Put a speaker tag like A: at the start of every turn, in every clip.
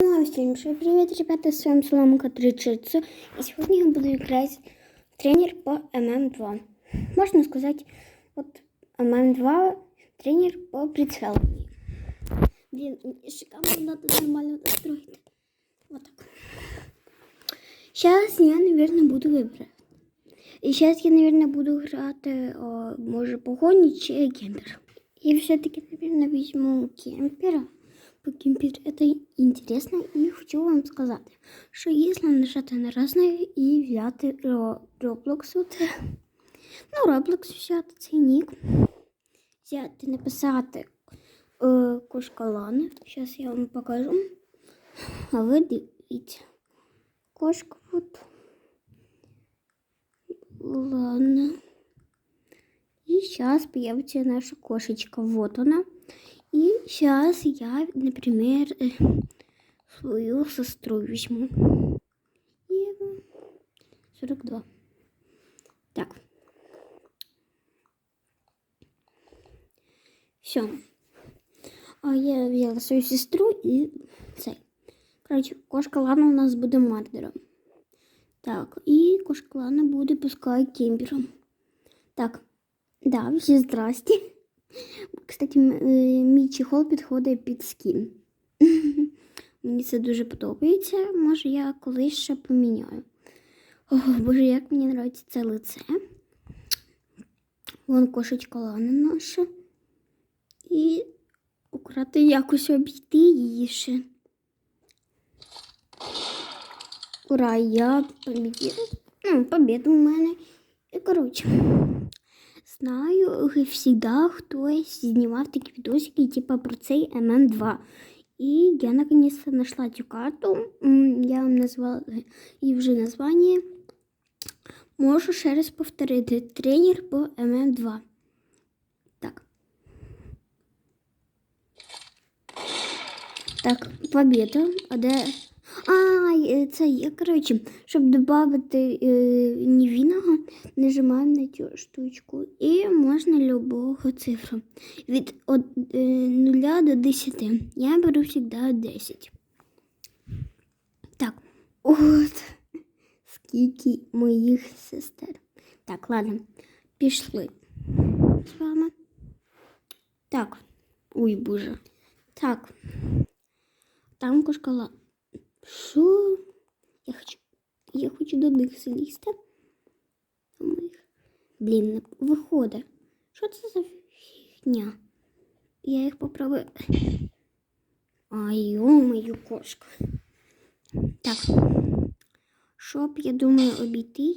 A: Всем привет, ребята, с вами Соломка 36. И сегодня я буду играть тренер по ММ2. Можно сказать, вот ММ2 тренер по прицелу. Блин, шикарно надо нормально настроить. Вот так. Сейчас я, наверное, буду выбирать. И сейчас я, наверное, буду грати, о, може, погоні чи кемпер. И все-таки, наверное, возьму кемпера. По кемпер это интересно. И хочу вам сказать, что если нажати на разные и взяти Roblox, от, ну, Roblox взяти цей нік, взяти, написати е, кошка Лана. Зараз я вам покажу. А ви дивіться. Кошка вот. Ладно. И сейчас появится наша кошечка. Вот она. И сейчас я, например, э, свою сестру возьму. Ева. 42. Так. Все. Я взяла свою сестру и цей. Короче, кошка Лана у нас буде мардером. Так, і кошка Лана буде пускай кемпером. Так, да, всі здрасті. Кстати, е, мій чехол підходить під скін. Мені це дуже подобається. Може, я колись ще поміняю. О, боже, як мені подобається це лице. Вон кошечка Лана наша. І акуратно якось обійти її ще. Ура, я победила. Ну, победа у мене. І коротше, знаю, всегда хтось знімав такі відосики, типа про цей ММ2. І я наконец-то знайшла цю карту. Я вам назвала її вже названня. Можу ще раз повторити. Тренер по ММ2. Так. Так, победа. А де. А, е, це коротше, щоб додати е, невинного, нажимаємо на цю штучку і можна любого цифру. Від од, е, 0 до 10. Я беру завжди 10. Так, от скільки моїх сестер. Так, ладно, пішли з вами. Так, ой, боже. Так. Там кошкала. Що? Я хочу. Я хочу до них залізти. Блін, виходить. Що це за фігня? Я їх попробую. Ай, йо-мою, кошка. Так. Щоб, я думаю, обійти.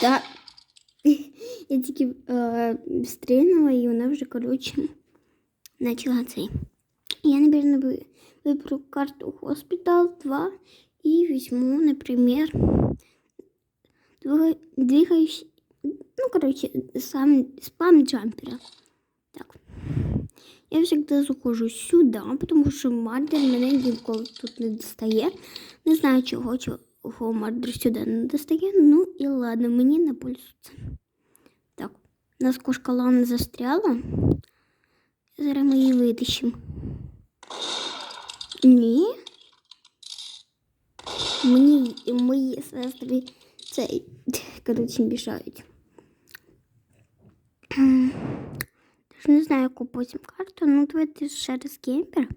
A: Так. Я тільки е, стрільнула, і вона вже, коротше, почала цей. Я, наверное, вы- выберу карту Hospital 2 и возьму, например, двига- двигающий, ну, короче, сам спам джампера. Так. Я всегда захожу сюда, потому що мардер мене ніколи тут не достає. Не знаю, чого, чого мардер сюди не достає. Ну і ладно, мені на пользу. Так, у нас кошка Лана застряла. Зараз ми її витащимо. Ні. Мені мої сестри цей, коротше, мішають. Тож не знаю, яку потім карту. Ну, давайте ще раз кемпер.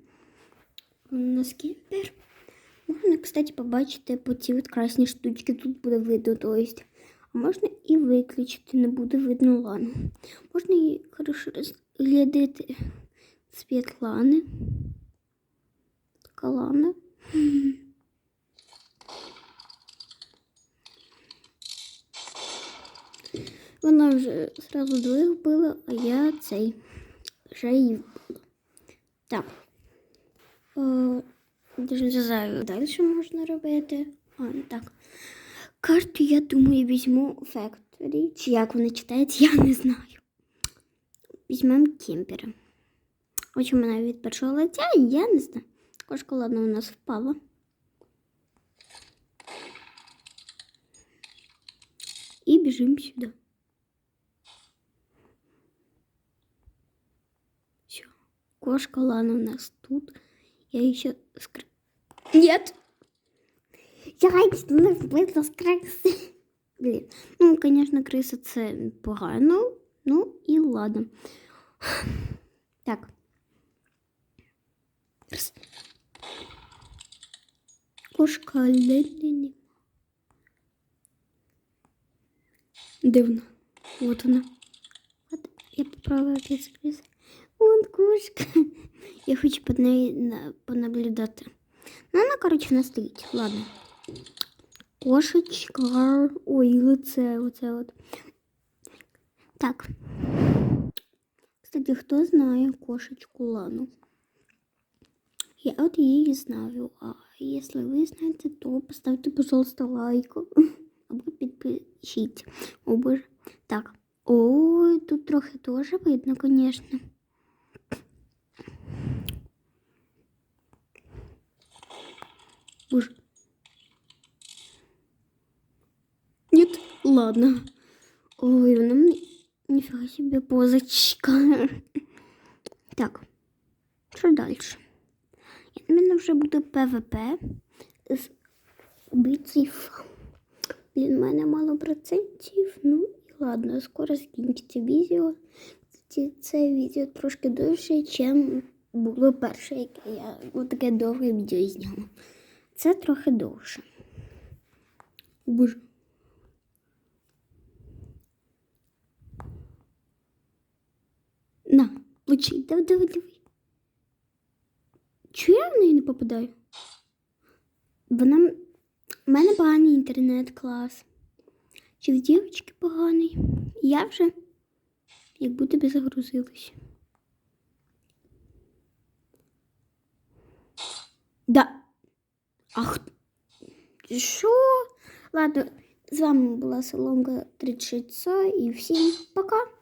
A: У нас. Можна, кстати, побачити по ці от красні штучки. Тут буде видно, то. А можна і виключити, не буде видно лану. Можна і хорошо розглядати цвіт лани. Калана. Вона вже зразу двох вбила, а я цей вже її вбила. Так. Е, Даже не знаю, далі можна робити. А, ну так. Карту, я думаю, візьму Factory. Чи як вона читається, я не знаю. Візьмемо кемпера. Хоч у мене від першого лиця, я не знаю. Кошка, ладно, у нас впала. І біжимо сюди. Все. Кошка, ладно, у нас тут. Я еще скр... Нет! Я не вбила з криси. Блін. Ну, конечно, криса це погано. Ну і ладно. Так. Раз. Кошка Лені. Де вона? От я поправила криса. Вон кошка. Я хочу під нею на- понаблюдати. Ну, вона, коротше, вона стоїть. Ладно. Кошечка. Ой, лице, оце от. Так. Кстати, хто знає кошечку Лану? Я от її знаю. А якщо ви знаєте, то поставте, пожалуйста, лайк. Або підпишіть. О, боже. Так. Ой, тут трохи теж видно, звісно. Боже. Нет, ладно. Ой, вона мені ніфіга себе позочка. Так, що далі? У мене вже буде ПВП з бійців. Блін, в мене мало процентів. Ну і ладно, скоро закінчиться відео. Це відео трошки довше, ніж було перше, яке я таке довге відео зняла. Це трохи довше. Боже. На, лучи, давай, давай, давай. Чого я в неї не попадаю? Вона. У мене поганий інтернет клас. Чи в дівчинки поганий? Я вже як будто би загрузилась. Да. Ах. Що? Ладно, з вами була Соломка 36 і всім пока.